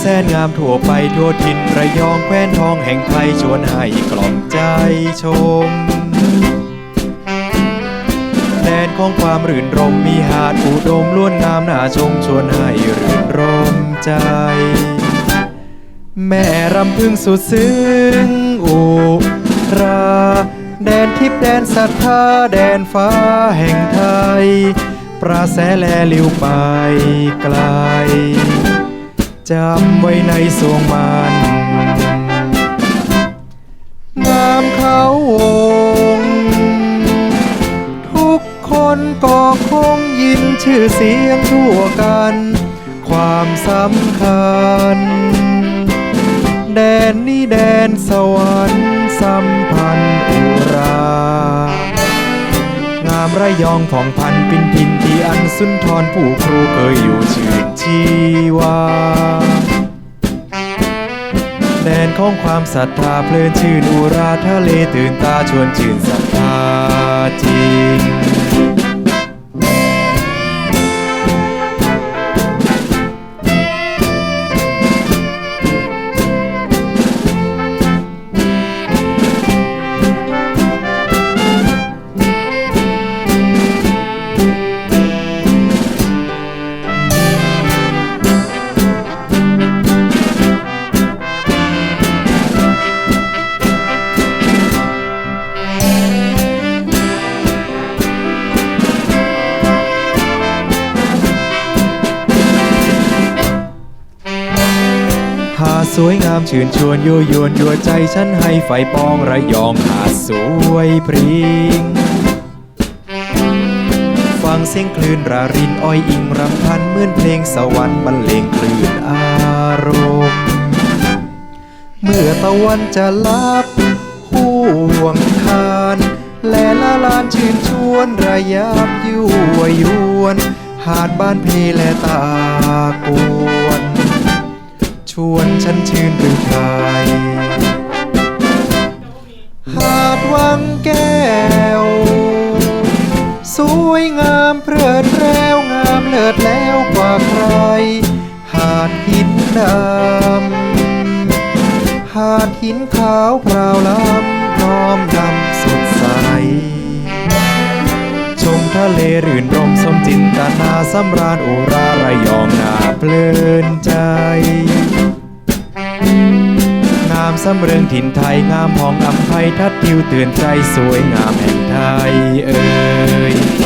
แสนงามทั่วไปทั่วทินระยองแคว้นทองแห่งไทยชวนให้กล่อมใจชม แดนของความรื่นรมมีหาดอุดมล้วนงามน่าชมชวนให้รื่นรมใจ แม่รำพึงสุดซึ้งอุรา แดนทิพย์แดนศรัทธาแดนฟ้าแห่งไทย ปราแสแลลิวไปไกล จำไว้ในสวงมันงามเขาวงทุกคนก็คงยินชื่อเสียงทั่วกัน ความสำคัญ แดนนี้แดนสวรรค์สัม ระยองผ่องพันปินพินที่อันสุนทรผู้ครูเคยอยู่ชื่นชีวาแดนของความศรัทธาเพลินชื่นอุราทะเลตื่นตาชวนชื่นศรัทธาจ สวยงามชื่นชวนยั่วยวนยั่วใจฉันให้ไฟปองระยองหาดสวยพริง้งฟังเสียงคลื่นรารินอ้อยอิงรำพันเหมือนเพลงสวรรค์บรรเลงคลื่นอารมณ์ เมื่อตะวันจะลับห่วงคานแลละลานชื่นชวนระยับยั่วยวน หาดบ้านเพและตากว วนฉันชื่นหรือไทยหาดวังแก้ว สวยงามเพลิดเพวงามเลิศแล้วกว่าใคร หาดหินดำหาดหินขาวพราวล้ำน้อมดำสดใสชมทะเลรื่นรมสมจินตนาสำราญอุราระยองนาเพลินใจามสำเริงถิ่นไทยงามพองอำไพทัดทิวเตือนใจสวยงามแห่งไทยเอ่ย